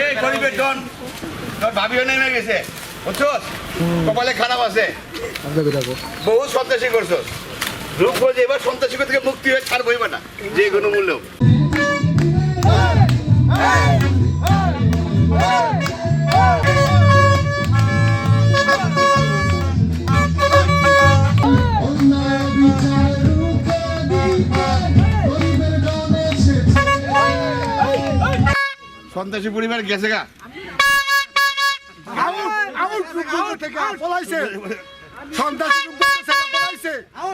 এই গরিবের ডন তোর ভাবিও নেমে গেছে বুঝছস? কপালে খারাপ আছে। বহু সন্ত্রাসী করছস। রূপগঞ্জ এবার সন্ত্রাসী থেকে মুক্তি হয়ে ছাড় বইবে না যে কোনো মূল্য সন্ত্রাসী পরিবার গেছে গা।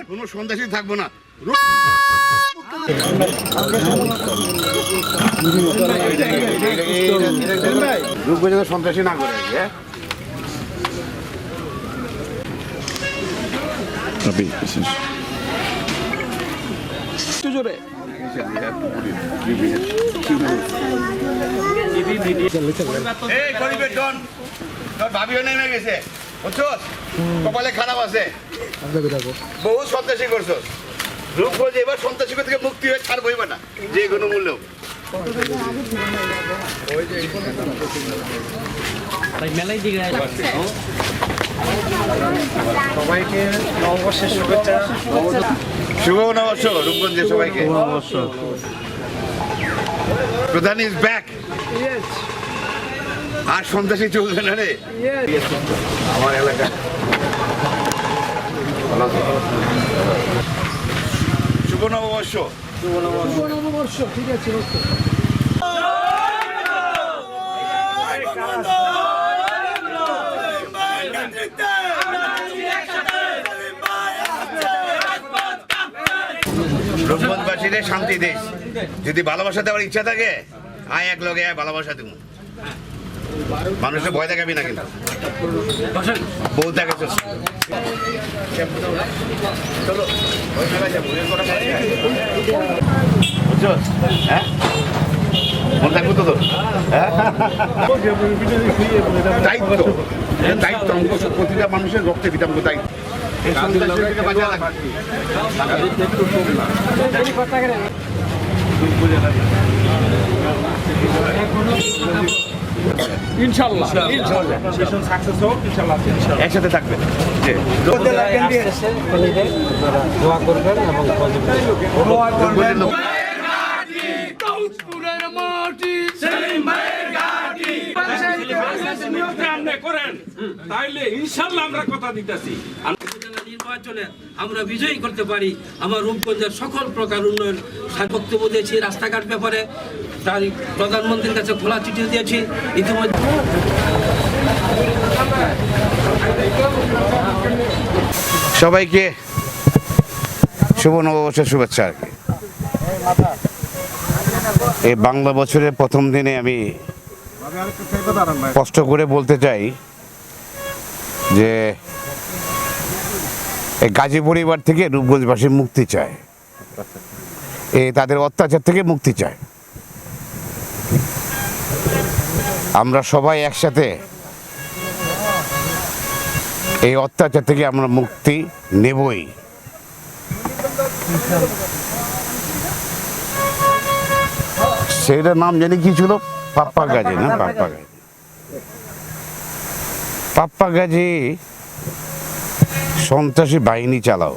কোনো সন্ত্রাসী থাকব না। সন্ত্রাসী না করে হ্যাঁ এই গরিবের ডন তোর ভাবিও নেমে গেছে। বুঝছস? কপালে খারাপ আছে। বহু সন্ত্রাসী করছস। রূপগঞ্জ এবার সন্ত্রাসী থেকে মুক্তি হয়ে ছাড় বইবে না। যে কোনো মূল্য। সবাইকে নববর্ষের শুভেচ্ছা। শুভ নববর্ষ রূপগঞ্জের সবাইকে। প্রধান ইজ ব্যাক আর সন্ত্রাসী চলবে না রে? আমার এলাকা। শুভ নববর্ষ। শুভ নববর্ষ। রূপগঞ্জবাসীরে শান্তি দেশ যদি ভালোবাসা দেওয়ার ইচ্ছা থাকে আয় এক লগে আয় ভালোবাসা দেবো মানুষের ভয় দেখাবি না কিন্তু বউ দেখে চল। চলো ওই জায়গায় যাব, এর কটা কাজ আছে। বুঝছ? হ্যাঁ? থাকব তো? হ্যাঁ? দায়িত্ব দায়িত্ব অঙ্ক প্রতিটা মানুষের রক্তে দিতাম দায়িত্ব ইনশাল্লাহ একসাথে থাকবে দোয়া। করবেন এবং রূপগঞ্জের লোক। করেন। তাইলে ইনশাল্লাহ আমরা কথা দিতেছি। নির্বাচনে আমরা বিজয়ী করতে পারি। আমার রূপগঞ্জের সকল প্রকার উন্নয়ন বক্তব্য দিয়েছি, রাস্তাঘাট ব্যাপারে। তার প্রধানমন্ত্রীর কাছে খোলা চিঠি দিয়েছি। ইতিমধ্যে সবাইকে শুভ নববর্ষের শুভেচ্ছা আর কি। এই বাংলা বছরের প্রথম দিনে আমি কষ্ট করে বলতে চাই যে গাজী পরিবার থেকে রূপগঞ্জবাসী মুক্তি চায়। এ তাদের অত্যাচার থেকে মুক্তি চায়। আমরা সবাই একসাথে এই অত্যাচার থেকে আমরা মুক্তি নেবই। সেটার নাম জানি কি ছিল? পাপ্পা গাজী না? পাপ্পা গাজী পাপ্পা গাজী সন্ত্রাসী বাহিনী চালাও।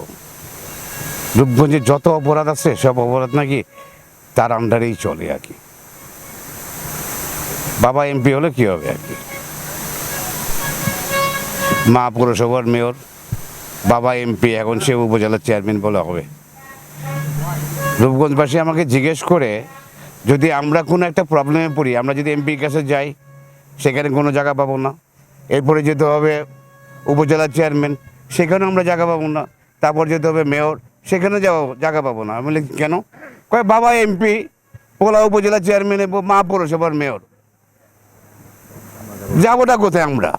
রূপগঞ্জে যত অপরাধ আছে, সব অপরাধ নাকি তার আন্ডারেই চলে আর কি। বাবা এমপি হলে কি হবে আর কি? মা পৌরসভার মেয়র, বাবা এমপি এখন সে উপজেলার চেয়ারম্যান বলে হবে। রূপগঞ্জবাসী আমাকে জিজ্ঞেস করে, যদি আমরা কোনো একটা প্রবলেমে পড়ি, আমরা যদি এমপির কাছে যাই, সেখানে কোনো জায়গা পাবো না। এরপরে যেতে হবে উপজেলার চেয়ারম্যান সেখানেও আমরা জায়গা পাবো না। তারপর যেতে হবে মেয়র সেখানে যাও জায়গা পাবো না। আমি কেন? কয়, বাবা এমপি, পোলা উপজেলা চেয়ারম্যান এবং মা পৌরসভার মেয়র। যাবোটা কোথায় আমরা?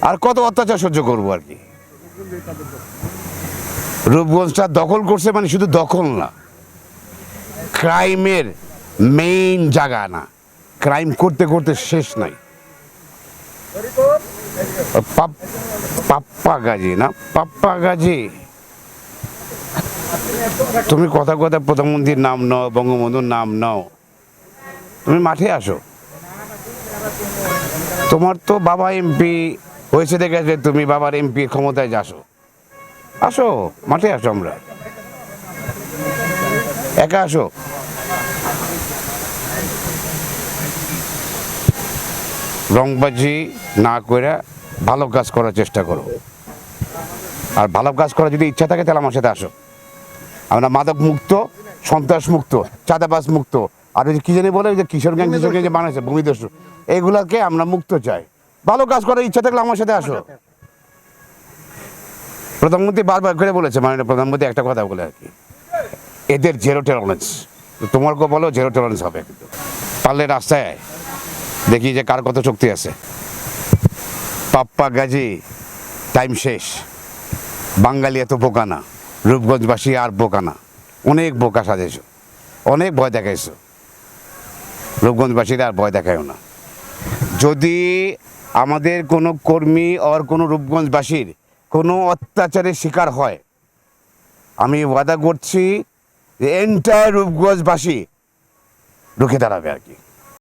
আর কত অত্যাচার সহ্য করব আর কি? রূপগঞ্জটা দখল করছে মানে শুধু দখল না। ক্রাইমের মেইন জায়গা না। ক্রাইম করতে করতে শেষ নাই। না? তুমি কথা কথা প্রধানমন্ত্রীর নাম নাও, বঙ্গবন্ধুর নাম নাও। তুমি মাঠে আসো। তোমার তো বাবা এমপি, হয়েছে দেখে যে তুমি বাবার এমপি ক্ষমতায় যাসো। আসো, মাঠে আসো আমরা। একা আসো। রংবাজি না করে ভালো কাজ করার চেষ্টা করো। আর ভালো কাজ করার যদি ইচ্ছা থাকে তাহলে আমার সাথে আসো। আমরা মাদক মুক্ত, সন্ত্রাস মুক্ত, চাঁদাবাজ মুক্ত, আর কি জানি বলে যে কিশোর গ্যাং কিশোর গ্যাং যে বানাইছে, ভূমিদস্যু এইগুলাকে আমরা মুক্ত চাই। ভালো কাজ করার ইচ্ছা থাকলে আমার সাথে আসো। প্রধানমন্ত্রী বারবার করে বলেছে, মাননীয় প্রধানমন্ত্রী একটা কথা বলে আর কি। এদের জিরো টলারেন্স তোমারকেও বলো জিরো টলারেন্স হবে। কিন্তু পারলে রাস্তায় দেখি যে কার কত শক্তি আছে। পাপ্পা গাজী টাইম শেষ। বাঙালি এত বোকা না। রূপগঞ্জবাসী আর বোকা না। অনেক বোকা সাজেছো। অনেক ভয় দেখাইছো। রূপগঞ্জবাসীরা আর ভয় দেখায়ও না। যদি আমাদের কোনো কর্মী আর কোনো রূপগঞ্জবাসীর কোনো অত্যাচারের শিকার হয়, আমি ওয়াদা করছি যে এন্টায়ার রূপগঞ্জবাসী রুখে দাঁড়াবে আর কি।